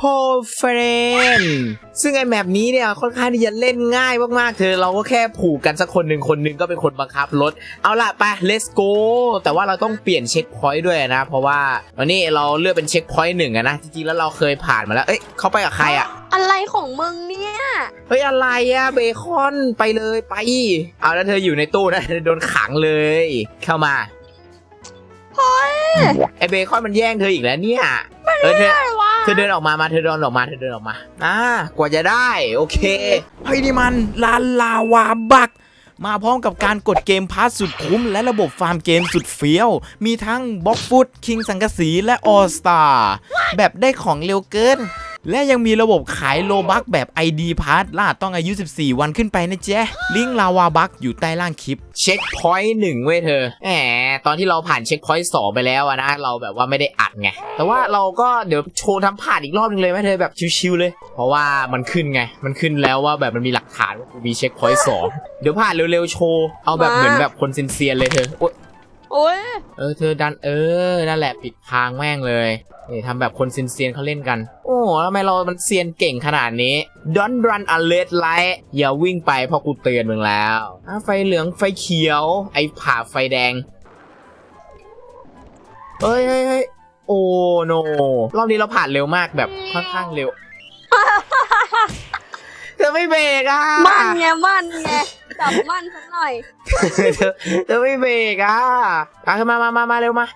พ่อเฟรนซึ่งไอแมปนี้เนี่ยค่อนข้างที่จะเล่นง่ายมากๆเธอ เราก็แค่ผูกกันสักคนหนึ่งคนหนึ่งก็เป็นคนบังคับรถ เอาล่ะไป let's go แต่ว่าเราต้องเปลี่ยนเช็คพอยต์ด้วยนะ เพราะว่าวันนี้เราเลือกเป็นเช็คพอยต์หนึ่งอะนะ จริงๆ แล้วเราเคยผ่านมาแล้ว เอ้ยเขาไปกับใครอะอะไรของมึงเนี่ย เฮ้ยอะไรอะเบคอนไปเลยไป เอาแล้วเธออยู่ในตู้นะเธอโดนขังเลย เข้ามาเฮ้ยไอเบคอนมันแย่งเธออีกแล้วเนี่ย เออเธออะไรวะเธอเดินออกมา มา เธอเดินออกมา เธอเดินออกมา อ่ากว่าจะได้ โอเค เฮ้ยนี่มันลาลาวาบัก มาพร้อมกับการกดเกมพาสสุดคุ้ม และระบบฟาร์มเกมสุดเฟี้ยว มีทั้งบล็อกฟุตคิงสังกะสีและออสตาแบบได้ของเร็วเกิน และยังมีระบบขายโลบักแบบ ID p a s s ล่าต้องอายุ 14 วันขึ้นไปนะเจ๊ลิงก์ลาวาบักอยู่ใต้ล่างคลิป เช็คพอยต์หนึ่งเว้ยเธอแหมตอนที่เราผ่านเช็คพอยต์สองไปแล้วอะนะ เราแบบว่าไม่ได้อัดไง แต่ว่าเราก็เดี๋ยวโชว์ทำผ่านอีกรอบนึงเลยไหมเธอแบบชิวๆเลย เพราะว่ามันขึ้นไง มันขึ้นแล้วว่าแบบมันมีหลักฐานว่ากูมีเช็คพอยต์สองเดี๋ยวผ่านเร็วๆโชว์ เอาแบบเหมือนแบบคนเซียนๆเลยเธอ โอ๊ยโอ้ยเออเธอดันเออนั่นแหละปิดทางแม่งเลยนี่ทำแบบคนเซียนๆเขาเล่นกัน โอ้ทำไมเรามันเซียนเก่งขนาดนี้ Don't run a red light อย่าวิ่งไปเพราะกูเตือนมึงแล้วอะไฟเหลืองไฟเขียว ไอ้ผ่าไฟแดงเฮ้ยเฮ้ยเฮ้ยโอ้โนรอบนี้เราผ่านเร็วมากแบบค่อนข้างเร็วเธอไม่เบรกอะมันไงมันไง จับมันสักหน่อย เธอเธอไม่เบรกอะอะมามามามาเร็วมา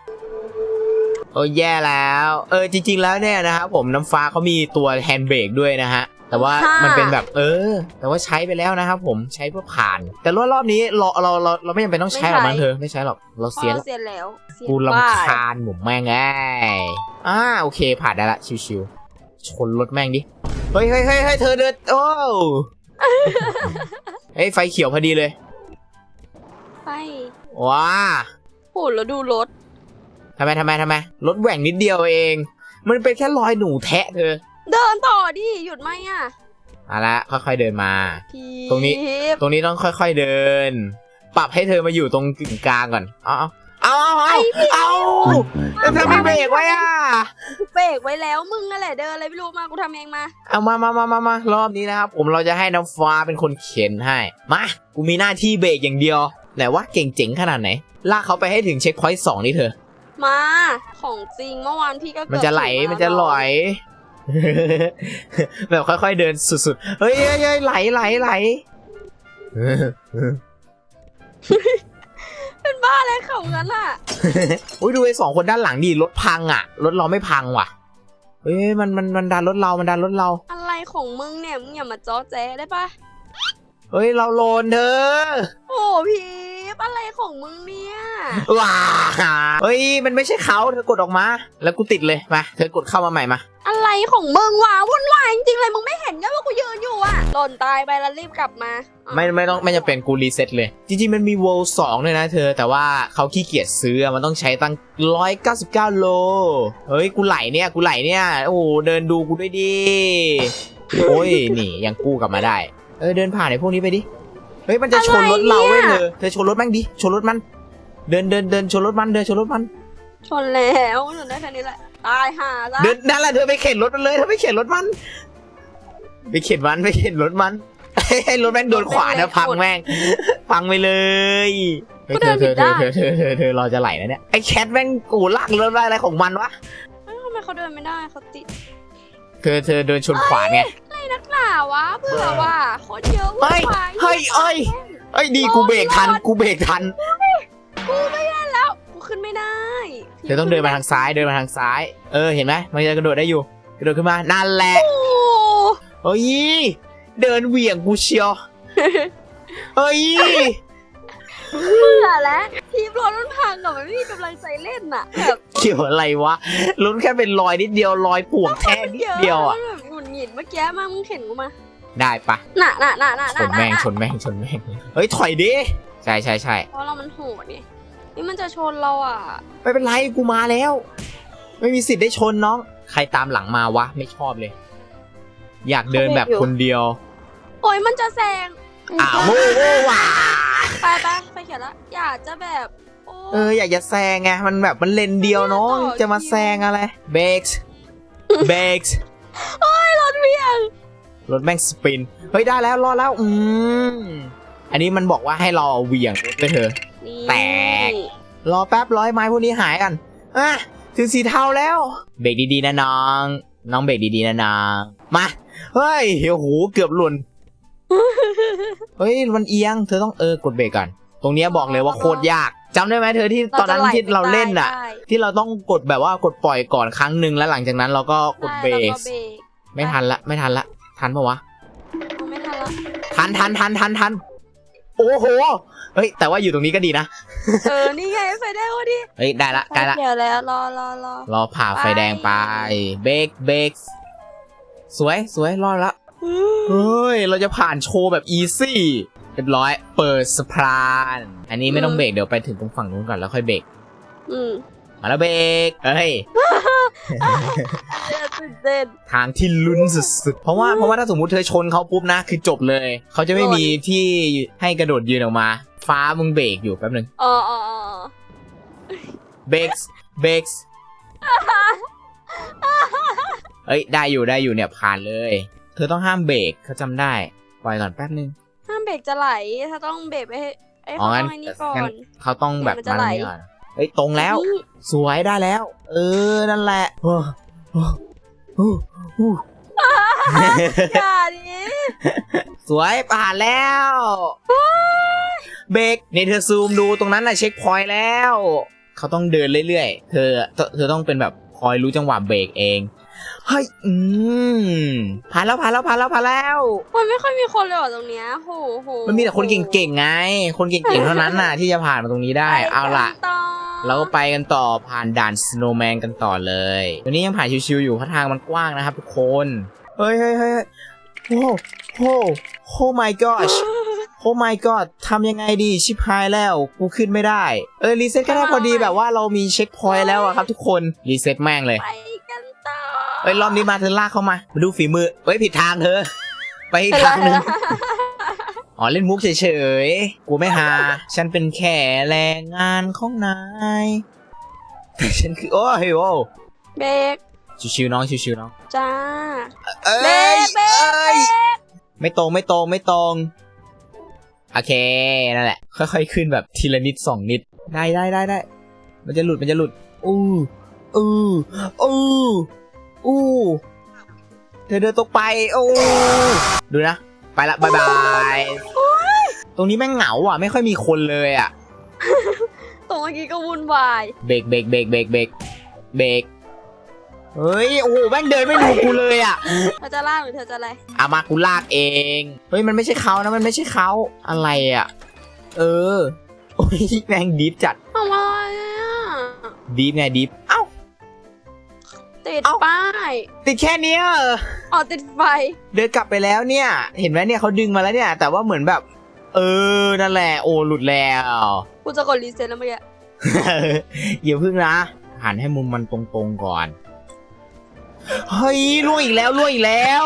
โอ้ยแย่แล้ว เออจริง ๆ แล้วเนี่ยนะครับผมน้ำฟ้าเขามีตัวแฮนด์เบรกด้วยนะฮะ แต่ว่าค่ะ มันเป็นแบบเออ แต่ว่าใช้ไปแล้วนะครับผมใช้เพื่อผ่าน แต่รอบรอบนี้เราเราเราเราไม่จำเป็นต้องใช้หรอกมั้งเธอไม่ใช้หรอกเราพอเสียเราแล้วเสียแล้วเสียกูบ้าลำคาญหมุมแม่งไงอ่าโอเคผ่านได้ละชิวๆชนรถแม่งดิเฮ้ยเฮ้ยเฮ้ยเฮ้ยเธอเดินโอ้ เฮ้ยไฟเขียวพอดีเลย ไปว้าโหแล้วดูรถ ทำไมทำไมทำไมรถแหว่งนิดเดียวเอง มันเป็นแค่รอยหนูแทะเธอเดินต่อดิ หยุดไหมอะเอาละค่อยๆเดินมาพีบตรงนี้ตรงนี้ต้องค่อยๆเดิน ปรับให้เธอมาอยู่ตรงกึ่งกลางก่อน เอาเอาเอาเอาเอาแล้วเธอไม่เบรกไว้อะ เบรกไว้แล้วมึงนั่นแหละเดินอะไรไม่รู้มากูทำเองมาเอามามามามามารอบนี้นะครับผมเราจะให้น้ำฟ้าเป็นคนเข็นให้ มา กูมีหน้าที่เบรกอย่างเดียวไหนว่าเก่งเจ๋งขนาดไหน ลากเขาไปให้ถึงเช็คพอยต์สองนี่เธอ มา ของจริงเมื่อวานพี่ก็เกือบมันจะไหลถึงมันจะไหลแบบค่อยๆเดินสุดๆ เฮ้ยเฮ้ยเฮ้ยไหลไหลไหล เป็นบ้าอะไรเขางั้นอะ อุ้ยดูไอ้สองคนด้านหลังดิรถพังอะรถเราไม่พังว่ะเฮ้ยมันมันมันดันรถเรา มันดันรถเรา อะไรของมึงเนี่ยมึงอย่ามาจ้อแจ๊ได้ปะเฮ้ยเราโลนเธอ โอ้พีบอะไรของมึงเนี่ย ว้าเฮ้ย มันไม่ใช่เขาเธอกดออกมา แล้วกูติดเลย มา เธอกดเข้ามาใหม่มา อะไรของมึงวะวุ่นวายจริงๆเลยมึงไม่เห็นไงว่ากูยืนอยู่อะหล่นตายไปแล้วรีบกลับมาไม่ไม่ต้องไม่จะเป็นกูรีเซ็ตเลย จริงๆ มันมีโวลสองเลยนะเธอ แต่ว่าเขาขี้เกียจซื้ออะมันต้องใช้ตั้งร้อยเก้าสิบเก้าโล เฮ้ย กูไหลเนี่ย กูไหลเนี่ย โอ้โหเดินดูกูด้วยดิ โอ้ย นี่ยังกู้กลับมาได้ เออเดินผ่านไอ้พวกนี้ไปดิ เฮ้ยมันจะชนรถเราเว้ยเธอเธอชนรถแม่งดิ ชนรถมัน เดินเดินเดินชนรถมันเดินชนรถมันชนแล้วชนได้แค่นี้แหละ ตายห่าซะเดินนั่นแหละเธอไปเข็นรถมันเลยเธอไปเข็นรถมัน ไปเข็นมันไปเข็นรถมันให้รถแม่งโดนขวานะพังแม่งพังไปเลยเฮ้ยเธอเธอเธอเธอเธอเธอเธอเราจะไหลนะเนี่ยไอ้แคทแม่งกูลากรถได้อะไรของมันวะเอ้าทำไมเขาเดินไม่ได้เขาติดเธอเธอเดินชนขวาไงอะไรนักหนาวะเบื่อว่ะโคตรเยอะเฮ้ยวุ่นวาเฮ้ยเอ้ยเอ้ยดีกูเบรกทันกูเบรกทัน กูไม่ได้แล้ว กูขึ้นไม่ได้เธอต้องเดินมาทางซ้ายเดินมาทางซ้าย เออเห็นไหมมันจะกระโดดได้อยู่ กระโดดขึ้นมานั่นแหละโอ้เฮ้ยเดินเหวี่ยงกูเชียวเฮ้ยเบื่อแล้วทีมรถมันพังอะมันไม่มีกำลังใจเล่นอะแบบเกี่ยวอะไรวะรถแค่เป็นรอยนิดเดียวรอยป่วงแค่นิดเดียวอะมันแบบหงุดหงิดเมื่อกี้มามึงเห็นกูมาได้ปะน่ะน่ะน่ะน่ะชนแม่งชนแม่งชนแม่งเฮ้ยถอยดิใช่ใช่ใช่เพราะเรามันโหดนี่ นี่มันจะชนเราอะ ไม่เป็นไรกูมาแล้ว ไม่มีสิทธิ์ได้ชนน้อง ใครตามหลังมาวะ ไม่ชอบเลย อยากเดินแบบคนเดียว โอ้ยมันจะแซงอ้าวโว้โว้ว่ะไปไปไปเขียนละอยากจะแบบโอ้เอออยากจะแซงไงมันแบบมันเลนเดียวน้องต่อคิวจะมาแซงอะไรเบรกเบรกรถเวียงรถแม่งสปิน เฮ้ยได้แล้วรอดแล้ว อืม อันนี้มันบอกว่าให้รอเหวี่ยงรถไปเถอะ นี่แตก รอแป๊บร้อยไม้พวกนี้หายกันอะถึงสีเทาแล้ว เบรกดีๆนะน้อง น้องเบรกดีๆนะน้องมา เฮ้ยโอ้โหเกือบหล่น เฮ้ยมันเอียง เธอต้องเออกดเบรกก่อน ตรงเนี้ยบอกเลยว่าโคตรยากจำได้ไหมเธอที่ตอนนั้นจะไหที่เราเล่นอะได้ที่เราต้องกดแบบว่ากดปล่อยก่อนครั้งหนึ่งแล้วหลังจากนั้นเราก็กดเบรได้กแล้วก็เบรกไม่ทันละไม่ทันละ ทันปะวะเอาไม่ทันละ ทันทันทันทันทันโอ้โหเฮ้ยแต่ว่าอยู่ตรงนี้ก็ดีนะเออ นี่ไงไฟแดงพอดีเฮ้ยได้ละใกล้ละเดี๋ยวแล้วรอรอรอรอผ่าไฟแดงไปเบรกเบรกสวยสวยรอดละอืมเฮ้ยเราจะผ่านโชว์แบบอีซี่เรียบร้อย เปิดสะพานอันนี้ไม่ต้องเบรกเดี๋ยวไปถึงตรงฝั่งนู้นก่อนแล้วค่อยเบรกอืมมาแล้วเบรกเฮ้ย ตื่นเต้นทางที่ลุ้นสุดๆ เพราะว่าเพราะว่าถ้าสมมุติเธอชนเขาปุ๊บนะคือจบเลย เขาจะไม่มีที่ให้กระโดดยืนออกมา ฟ้ามึงเบรกอยู่แป๊บนึงอ๋ออ๋อเบรกเบรกเอ้ยได้อยู่ได้อยู่เนี่ยผ่านเลย เธอต้องห้ามเบรกเขาจำได้ปล่อยก่อนแป๊บนึงห้ามเบรกจะไหล ถ้าต้องเบรกไอ้ไอ้อ๋อเขาต้องไอ้นี่ก่อนเขาต้องแบบมันจะมาไหลก่อน เฮ้ยตรงแล้ว นี่สวยได้แล้ว เออนั่นแหละโอ้โอ้โอ้โอ้อย่าดิสวยผ่านแล้วเบรกนี่เธอซูมดูตรงนั้นน่ะเช็คพอยต์แล้ว เขาต้องเดินเรื่อยๆเธอเธอเธอต้องเป็นแบบคอยรู้จังหวะเบรกเองเฮ้ยอืมผ่านแล้วผ่านแล้วผ่านแล้วผ่านแล้ว มันไม่ค่อยมีคนเลยเหรอตรงเนี้ยโหโหมันมีแต่คนเก่งๆไง คนเก่งๆเท่านั้นน่ะที่จะผ่านมาตรงนี้ได้ เอาล่ะ ไปกันต่อ เราก็ไปกันต่อผ่านด่านสโนว์แมนกันต่อเลยวันนี้ยังผ่านชิวๆอยู่เพราะทางมันกว้างนะครับทุกคน เฮ้ยเฮ้ยเฮ้ยโอ้โหโอ้ my gosh โอ้ my god ทำยังไงดีชิบหายแล้ว กูขึ้นไม่ได้ เออรีเซ็ตก็ได้พอดีแบบว่าเรามีเช็คพอยต์แล้วอะครับทุกคนรีเซ็ตแม่งเลยไปกันต่อเอ้ยรอบนี้มาเธอลากเข้ามา มาดูฝีมือเอ้ยผิดทางเธอ ไปอีกทางหนึ่ง อ๋อเล่นมุกเฉยๆ กูไม่หา ฉันเป็นแค่แรงงานของนายแต่ฉันคือ โอ้ยโอ้เบรกชิวๆน้องชิวๆน้อง จ้า เอ้เบรยกเบรกเอ้ยไม่ตรงไม่ตรงไม่ตรง โอเค นั่นแหละ ค่อยๆ ขึ้นแบบทีละนิดสองนิด ได้ได้ได้ได้ มันจะหลุดมันจะหลุด อู้อู้อู้อู้เธอเดินตกไป โอ้ ดูนะ ไปละบายบาย ตรงนี้แม่งเหงาอะ ไม่ค่อยมีคนเลยอะ ตรงเมื่อกี้ก็วุ่นวาย เบรกเบรกเบรกเบรกเบรกเบรกเฮ้ย โอ้โหแม่งเดินไม่ดูกูเลยอะ เธอจะลากหรือเธอจะอะไร อามากูลากเอง เฮ้ย มันไม่ใช่เขานะ มันไม่ใช่เขาอะไรอะ เออ โอ้ยแม่งดีฟจัด ทำอะไรอะดีฟไงดีฟเอ้า ติดเอ้า ป้ายติดแค่เนี้ยเหรอ อ๋อติดไฟ เดินกลับไปแล้วเนี่ย เห็นไหมเนี่ยเขาดึงมาแล้วเนี่ย แต่ว่าเหมือนแบบ เออ นั่นแหละ โอ้หลุดแล้ว กูจะกดรีเซ็ตแล้วเมื่อกี้อย่าพึ่งนะ หันให้มุมมันตรงๆก่อน เฮ้ยล่วงอีกแล้วล่วงอีกแล้ว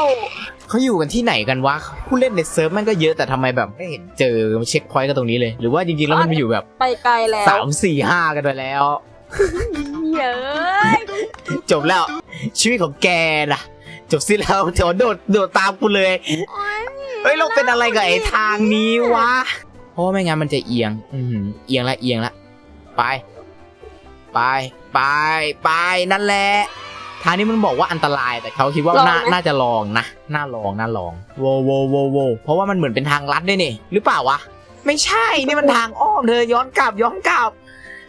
เขาอยู่กันที่ไหนกันวะ ผู้เล่นในเซิร์ฟมันก็เยอะแต่ทำไมแบบไม่เห็นเจอเช็คพอยต์กันตรงนี้เลย หรือว่าจริงๆแล้วมันมีอยู่แบบไปไกลแล้วสามสี่ห้ากันไปแล้ว เย้ยจบแล้ว ชีวิตของแกนะจบสิ้นแล้วเดี๋ยวโดดโดดตามกูเลยโอ๊ยเฮ้ยเราเป็นอะไรกับไอ้ทางนี้วะเพราะว่าไม่งั้นมันจะเอียง อือหือเอียงละเอียงละไป ไปไปไปนั่นแหละทางนี้มันบอกว่าอันตรายแต่เขาคิดว่าน่าน่าจะลองนะน่าลองน่าลองโวโวโวโวเพราะว่ามันเหมือนเป็นทางลัดด้วยนี่หรือเปล่าวะไม่ใช่นี่มันทางอ้อมเธอย้อนกลับย้อนกลับ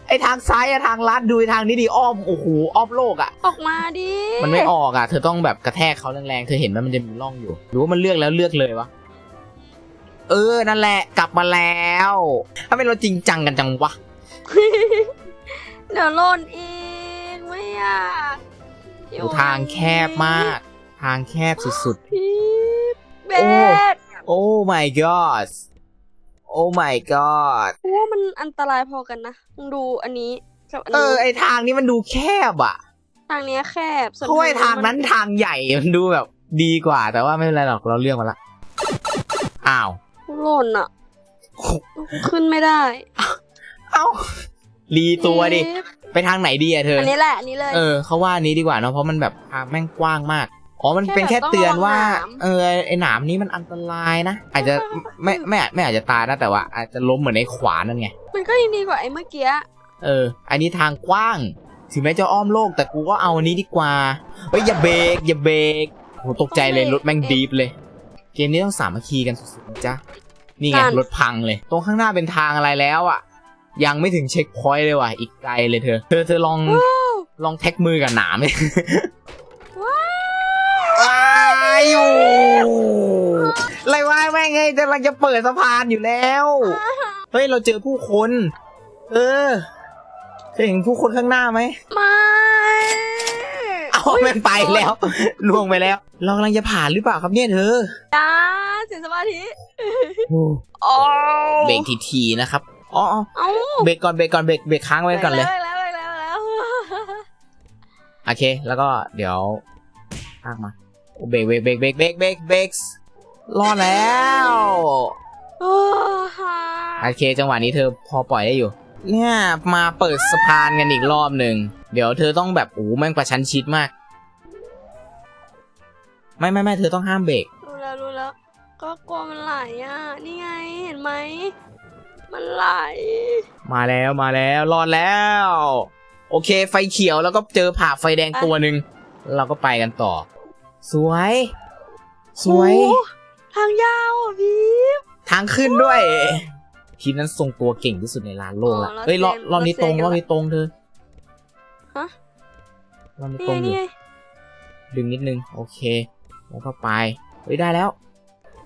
ไอทางซ้ายอะทางลัดดูไอ้ทางนี้ดีอ้อมโอ้โหอ้อมโลกอะออกมาดิมันไม่ออกอะเธอต้องแบบกระแทกเขาแรงๆเธอเห็นว่ามันจะมีร่องอยู่หรือว่ามันเลือกแล้วเลือกเลยวะ เออ นั่นแหละ กลับมาแล้วถ้าเป็นเราจริงจังกันจังวะ เดี๋ยวหล่นอีกไม่อยากดูทางแคบมาก ทางแคบสุดพี่เบโอ้สๆ โอ้ my god โอ้ my god กูว่ามันอันตรายพอกันนะมึงดูอันนี้กับอันเอนู้อ ไอทางนี้มันดูแคบอะทางเนี้ยแคบส่วนเพราะว่าไอทางนั้นมัทางใหญ่มันดูแบบดีกว่า แต่ว่าไม่เป็นไรหรอกเราเลือกมาละ อ้าว หล่นอะขึ้นไม่ได้ เอ้ารีตัวดิไปทางไหนดีอะเธออันนี้แหละอันนี้เลย เออเขาว่าอันนี้ดีกว่าเนาะเพราะมันแบบทางแม่งกว้างมาก อ๋อมันเป็นแค่เตือนว่าแค่แบบต้องระวังหนาม เออไอหนามนี้มันอันตรายนะ อาจจะไม่ไม่ไม่อาจจะตายนะแต่ว่า อาจจะล้มเหมือนไอ้ขวานนั่นไง มันก็ยังดีกว่าไอ้เมื่อกี้ เออ อันนี้ทางกว้าง ถึงแม้จะอ้อมโลกแต่กูก็เอาอันนี้ดีกว่า เฮ้ยอย่าเบรกอย่าเบรกโหตกใจเลยรถแม่งดีฟเลย เกมนี้ต้องสามัคคีกันสุดๆนะจ๊ะนี่ไงรถพังเลย ตรงข้างหน้าเป็นทางอะไรแล้วอะ ยังไม่ถึงเช็คพอยต์เลยว่ะ อีกไกลเลยเธอ เธอเธอลองลองแท็กมือกับหนามเลยว้าวว้ายโอ้อะไรวะแม่งไงกำลังจะเปิดสะพานอยู่แล้ว เฮ้ย เราเจอผู้คน เออเธอเห็นผู้คนข้างหน้าไหมไม่ เอาแม่งไปแล้วล่วงไปแล้ว เรากำลังจะผ่านหรือเปล่าครับเนี่ยเธอจ้าเสียสมาธิโอ้เบรกทีๆนะครับอ๋ออ๋อเอ้าเบรกก่อนเบรกก่อนเบรกเบรกค้างไว้ก่อนเลยไปแล้วไปแล้วไปแล้วโอเค แล้วก็เดี๋ยวลากมาโอ้เบรกเบรกเบรกเบรกเบรกเบรกเบรกรอดแล้วโอ้ฮะโอเค จังหวะนี้เธอพอปล่อยได้อยู่ เนี่ย มาเปิดสะพานกันอีกรอบหนึ่ง เดี๋ยวเธอต้องแบบโอ้แม่งประชันชิดมาก ไม่ไม่ไม่เธอต้องห้ามเบรกรู้แล้วรู้แล้ว ก็กลัวมันไหลอะ นี่ไงเห็นไหม มันไหล มาแล้วมาแล้วรอดแล้ว โอเค ไฟเขียวแล้วก็เจอผ่าไฟแดงตัวหนึ่งเราก็ไปกันต่อ สวย สวย โอ้ทางยาวอะพี่ทางขึ้นด้วยทีมนั้นทรงตัวเก่งที่สุดในลานโลกละอ๋อเราเฮ้ยรอบเซนรอบนี้ตรงเราเซนกันรอบนี้ตรงเธอฮะรอบนี้นี่ตรไงงอยู่นี่ไงดึงนิดนึง โอเค แล้วก็ไปเฮ้ยได้แล้ว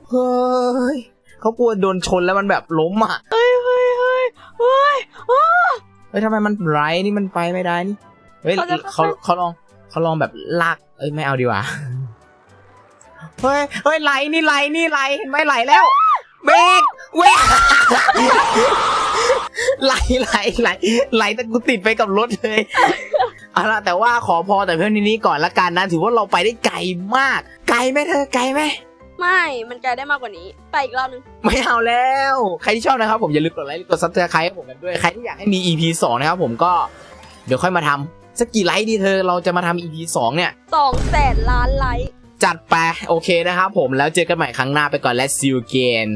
เฮ้ยเขากลัวโดนชนแล้วมันแบบล้มอะเฮ้ยเฮ้ยเฮ้ยเฮ้ยอ้าเฮ้ยทำไมมันไรนี่มันไปไม่ได้นี่เฮ้ยเขาจะเขาเขาลองเขาลองแบบลากเอ้ยไม่เอาดีกว่าเฮ้ยเฮ้ยไหลนี่ไหลนี่ไหลเห็นไหมไหลแล้วเบรกเว้ยไหลไหลไหลไหลแต่กูติดไปกับรถเลยเอาละแต่ว่าขอพอแต่เพื่อนนี้ก่อนละกันนะ ถือว่าเราไปได้ไกลมากไกล ไหมเธอไกลไหมไม่ มันไกลได้มากกว่านี้ ไปอีกรอบนึง ไม่เอาแล้ว ใครที่ชอบนะครับ ผมอย่าลืมกดไลค์กดซับสไครต์ให้ผมกันด้วย ใครที่อยากให้มี EP 2 นะครับผมก็เดี๋ยวค่อยมาทำสักกี่ไลค์ดีเธอเราจะมาทำ EP 2 เนี่ยสองแสนล้านไลค์จัดไป โอเคนะครับผมแล้วเจอกันใหม่ครั้งหน้าไปก่อนและ see you again